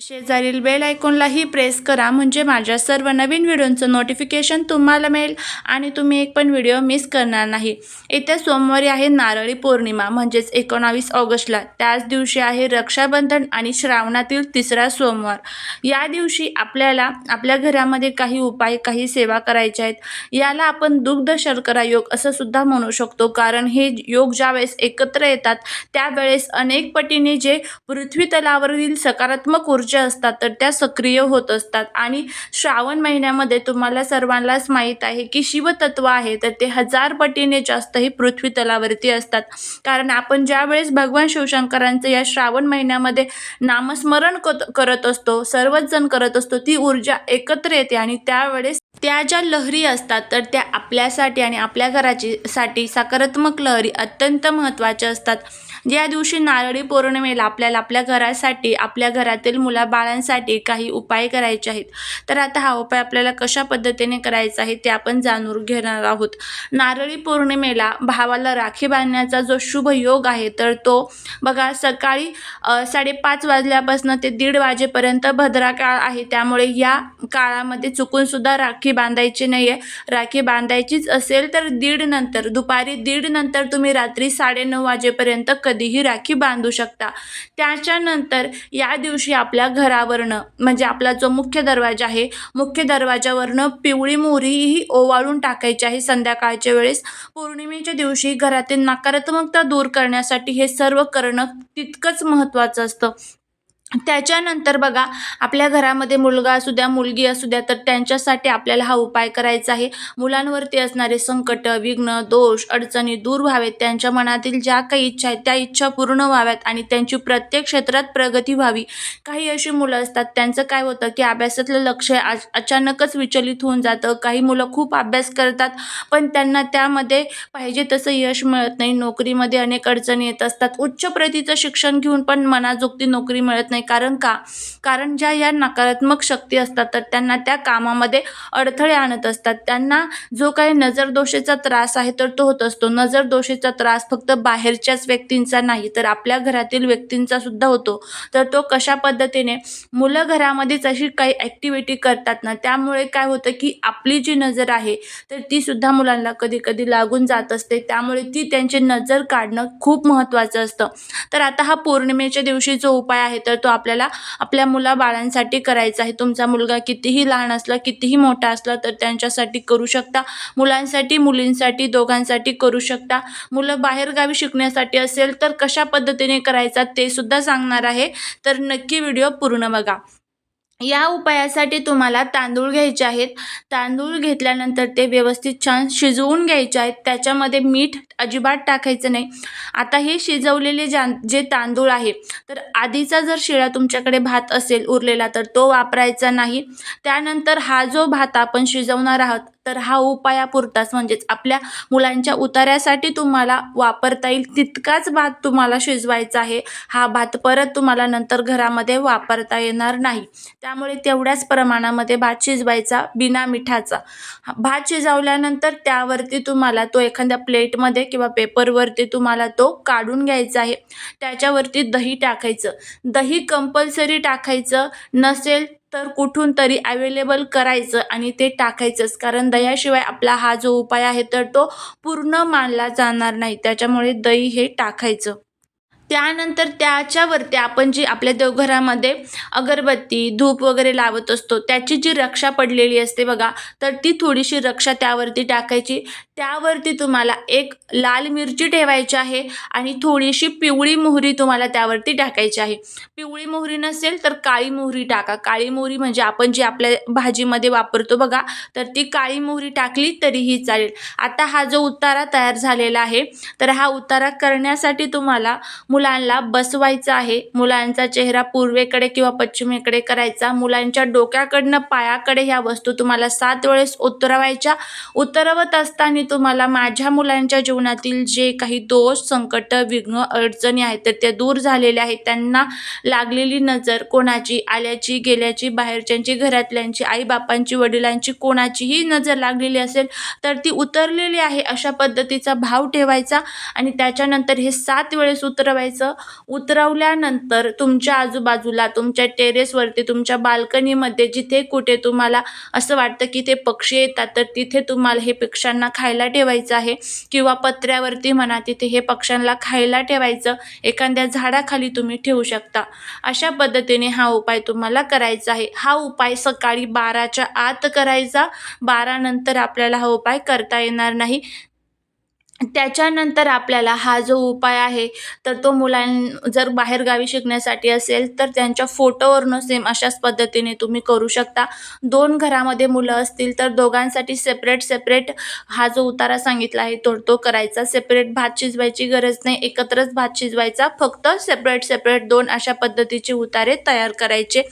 शेजारील bell आयकॉनलाही press करा म्हणजे माझ्या सर्व नवीन व्हिडिओंचं नोटिफिकेशन तुम्हाला मिळेल आणि तुम्ही एक पण व्हिडिओ मिस करणार नाही. येत्या सोमवारी आहे नारळी पौर्णिमा म्हणजेच एकोणावीस ऑगस्टला. त्याच दिवशी आहे रक्षाबंधन आणि श्रावणातील तिसरा सोमवार. या दिवशी आपल्याला आपल्या घरामध्ये काही उपाय काही सेवा करायच्या आहेत. याला आपण दुग्ध शर्करा योग असं सुद्धा म्हणू शकतो. कारण हे योग ज्यावेळेस एकत्र येतात त्यावेळेस अनेक पटीने जे पृथ्वी तलावरील सकारात्मक ऊर्जा असतात तर त्या सक्रिय होत असतात. आणि श्रावण महिन्यामध्ये तुम्हाला सर्वांनाच माहीत आहे की शिवतत्व आहे तर ते हजार पटीने जास्त ही पृथ्वी तलावरती असतात. कारण आपण ज्यावेळेस भगवान शिवशंकरांचं या श्रावण महिन्यामध्ये नामस्मरण करत असतो सर्वच जण करत असतो ती ऊर्जा एकत्र येते आणि त्यावेळेस त्या ज्या लहरी असतात तर त्या आपल्यासाठी आणि आपल्या घराची साठी सकारात्मक लहरी अत्यंत महत्त्वाच्या असतात. ज्या दिवशी नारळी पौर्णिमेला आपल्याला आपल्या घरासाठी आपल्या घरातील मुलाबाळांसाठी काही उपाय करायचे आहेत तर आता हा उपाय आपल्याला कशा पद्धतीने करायचा आहे ते आपण जाणून घेणार आहोत. नारळी पौर्णिमेला भावाला राखी बांधण्याचा जो शुभ योग आहे तर तो बघा सकाळी साडेपाच वाजल्यापासून ते दीड वाजेपर्यंत भद्रा काळ आहे. त्यामुळे या काळामध्ये चुकूनसुद्धा राखी राखी बांधायची नाही आहे राखी बांधायचीच असेल तर दीड नंतर दुपारी दीड नंतर तुम्ही रात्री साडेनऊ वाजेपर्यंत कधीही राखी बांधू शकता. त्याच्यानंतर या दिवशी आपल्या घरावरनं म्हणजे आपला जो मुख्य दरवाजा आहे मुख्य दरवाजावरनं पिवळी मोहरी ही ओवाळून टाकायची आहे संध्याकाळच्या वेळेस. पौर्णिमेच्या दिवशी घरातील नकारात्मकता दूर करण्यासाठी हे सर्व करणं तितकंच महत्त्वाचं असतं. त्याच्यानंतर बघा आपल्या घरामध्ये मुलगा असू द्या मुलगी असू द्या तर त्यांच्यासाठी आपल्याला हा उपाय करायचा आहे. मुलांवरती असणारे संकट विघ्न दोष अडचणी दूर व्हावेत. त्यांच्या मनातील ज्या काही इच्छा आहेत त्या इच्छा पूर्ण व्हाव्यात आणि त्यांची प्रत्येक क्षेत्रात प्रगती व्हावी. काही अशी मुलं असतात त्यांचं काय होतं की अभ्यासातलं लक्ष आज अचानकच विचलित होऊन जातं. काही मुलं खूप अभ्यास करतात पण त्यांना त्यामध्ये पाहिजे तसं यश मिळत नाही. नोकरीमध्ये अनेक अडचणी येत असतात. उच्च प्रतीचं शिक्षण घेऊन पण मनाजोगती नोकरी मिळत नाही. कारण का? कारण ज्या या नकारात्मक शक्ती असतात तर त्यांना त्या कामामध्ये अडथळे आणत असतात. त्यांना जो काही नजरदोषेचा त्रास आहे तर तो होत असतो. नजरदोषेचा त्रास फक्त बाहेरच्याच व्यक्तींचा नाही तर आपल्या घरातील व्यक्तींचा सुद्धा होतो. तर तो कशा पद्धतीने? मुलं घरामध्येच अशी काही ॲक्टिव्हिटी करतात ना त्यामुळे काय होतं की आपली जी नजर आहे तर ती सुद्धा मुलांना कधी कधी लागून जात असते. त्यामुळे ती त्यांची नजर काढणं खूप महत्त्वाचं असतं. तर आता हा पौर्णिमेच्या दिवशी जो उपाय आहे तर तो आपल्याला आपल्या मुलाबाळांसाठी करायचा आहे. तुमचा मुलगा कितीही लहान असला कितीही मोठा असला तर त्यांच्यासाठी करू शकता. मुलांसाठी मुलींसाठी दोघांसाठी करू शकता. मुलं बाहेरगावी शिकण्यासाठी असेल तर कशा पद्धतीने करायचा ते सुद्धा सांगणार आहे. तर नक्की व्हिडिओ पूर्ण बघा. या उपायासाठी तुम्हाला तांदूळ घ्यायचे आहेत. तांदूळ घेतल्यानंतर ते व्यवस्थित छान शिजवून घ्यायचे आहेत. त्याच्यामध्ये मीठ अजिबात टाकायचं नाही. आता हे शिजवलेले जा जे तांदूळ आहे तर आधीचा जर शिळा तुमच्याकडे भात असेल उरलेला तर तो वापरायचा नाही. त्यानंतर हा जो भात आपण शिजवणार आहोत तर हा उपायापुरताच म्हणजेच आपल्या मुलांच्या उतार्यासाठी तुम्हाला वापरता येईल तितकाच भात तुम्हाला शिजवायचा आहे. हा भात परत तुम्हाला नंतर घरामध्ये वापरता येणार नाही. त्यामुळे तेवढ्याच प्रमाणामध्ये भात शिजवायचा बिना मिठाचा. भात शिजवल्यानंतर त्यावरती तुम्हाला तो एखाद्या प्लेटमध्ये किंवा पेपरवरती तुम्हाला तो काढून घ्यायचा आहे. त्याच्यावरती दही टाकायचं. दही कंपल्सरी टाकायचं नसेल तर कुठून तरी अवेलेबल करायचं आणि ते टाकायचंच. कारण दह्याशिवाय आपला हा जो उपाय आहे तर तो पूर्ण मानला जाणार नाही. त्याच्यामुळे दही हे टाकायचं. त्यानंतर त्याच्यावरती आपण जी आपल्या देवघरामध्ये अगरबत्ती धूप वगैरे लावत असतो त्याची जी रक्षा पडलेली असते बघा तर ती थोडीशी रक्षा त्यावरती टाकायची. त्यावरती तुम्हाला एक लाल मिरची ठेवायची आहे आणि थोडीशी पिवळी मोहरी तुम्हाला त्यावरती टाकायची आहे. पिवळी मोहरी नसेल तर काळी मोहरी टाका. काळी मोहरी म्हणजे आपण जी आपल्या भाजीमध्ये वापरतो बघा तर ती काळी मोहरी टाकली तरीही चालेल. आता हा जो उतारा तयार झालेला आहे तर हा उतारा करण्यासाठी तुम्हाला मुलांना बसवायचं आहे. मुलांचा चेहरा पूर्वेकडे किंवा पश्चिमेकडे करायचा. मुलांच्या डोक्याकडनं पायाकडे ह्या वस्तू तुम्हाला सात वेळेस उतरवायच्या. उतरवत असताना तुम्हाला माझ्या मुलांच्या जीवनातील जे काही दोष संकट विघ्न अडचणी आहेत तर त्या दूर झालेल्या आहेत. त्यांना लागलेली नजर कोणाची आल्याची गेल्याची बाहेरच्यांची घरातल्यांची आईबापांची वडिलांची कोणाचीही नजर लागलेली असेल तर ती उतरलेली आहे अशा पद्धतीचा भाव ठेवायचा आणि त्याच्यानंतर हे सात वेळेस उतरवायचं. उतरवल्यानंतर तुमच्या आजूबाजूला तुमच्या टेरेसवरती तुमच्या बाल्कनीमध्ये जिथे कुठे तुम्हाला असं वाटतं की ते पक्षी येतात तर तिथे तुम्हाला हे पक्ष्यांना खायला ठेवायचं आहे. किंवा पत्र्यावरती म्हणा तिथे हे पक्ष्यांना खायला ठेवायचं. एखाद्या झाडाखाली तुम्ही ठेवू शकता. अशा पद्धतीने हा उपाय तुम्हाला करायचा आहे. हा उपाय सकाळी बाराच्या आत करायचा. बारानंतर आपल्याला हा उपाय करता येणार नाही. त्याच्यानंतर आपल्याला हा जो उपाय आहे तर तो मुलां जर बाहेरगावी शिकण्यासाठी असेल तर त्यांच्या फोटोवरनं सेम अशाच पद्धतीने तुम्ही करू शकता. दोन घरामध्ये मुलं असतील तर दोघांसाठी सेपरेट सेपरेट हा जो उतारा सांगितला आहे तो तो करायचा. सेपरेट भात शिजवायची गरज नाही एकत्रच भात शिजवायचा. फक्त सेपरेट सेपरेट दोन अशा पद्धतीचे उतारे तयार करायचे.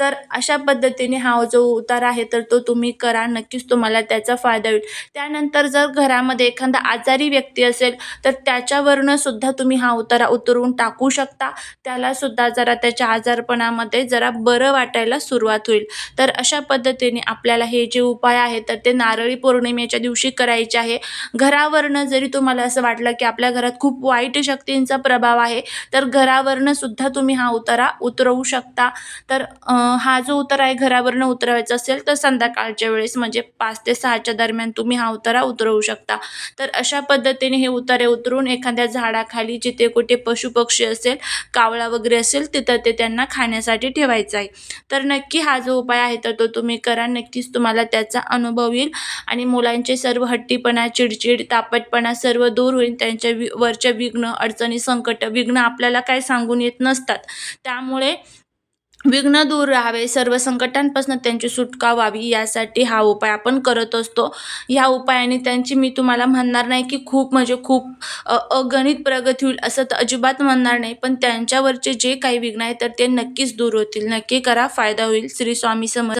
तर अशा पद्धतीने हा जो उतारा आहे तर तो तुम्ही करा. नक्कीच तुम्हाला त्याचा फायदा होईल. त्यानंतर जर घरामध्ये एखादा आजारी व्यक्ती असेल तर त्याच्यावरनं सुद्धा तुम्ही हा उतारा उतरवून टाकू शकता. त्याला सुद्धा जरा त्याच्या आजारपणामध्ये जरा बरं वाटायला सुरुवात होईल. तर अशा पद्धतीने आपल्याला हे जे उपाय आहेत तर ते नारळी पौर्णिमेच्या दिवशी करायचे आहे. घरावरनं जरी तुम्हाला असं वाटलं की आपल्या घरात खूप वाईट शक्तींचा प्रभाव आहे तर घरावरनं सुद्धा तुम्ही हा उतारा उतरवू शकता. तर हा जो उतारा आहे घरावरनं उतरवायचा असेल तर संध्याकाळच्या वेळेस म्हणजे पाच ते सहाच्या दरम्यान तुम्ही हा उतारा उतरवू शकता. तर अशा पद्धतीने हे उतारे उतरून एखाद्या झाडाखाली जिथे कुठे पशुपक्षी असेल कावळा वगैरे असेल तिथं ते त्यांना खाण्यासाठी ठेवायचं आहे. तर नक्की हा जो उपाय आहे तर तो तुम्ही करा. नक्कीच तुम्हाला त्याचा अनुभव येईल आणि मुलांचे सर्व हट्टीपणा चिडचिड तापटपणा सर्व दूर होईल. त्यांच्या वि वरच्या विघ्न अडचणी संकट विघ्न आपल्याला काय सांगून येत नसतात. त्यामुळे विघ्न दूर राहावे. सर्व संकटांपासून त्यांची सुटका व्हावी. यासाठी हा उपाय आपण करत असतो. ह्या उपायाने त्यांची मी तुम्हाला म्हणणार नाही की खूप म्हणजे खूप अगणित प्रगती होईल असं तर अजिबात म्हणणार नाही. पण त्यांच्यावरचे जे काही विघ्न आहे तर ते नक्कीच दूर होतील. नक्की करा फायदा होईल. श्री स्वामी समर्थ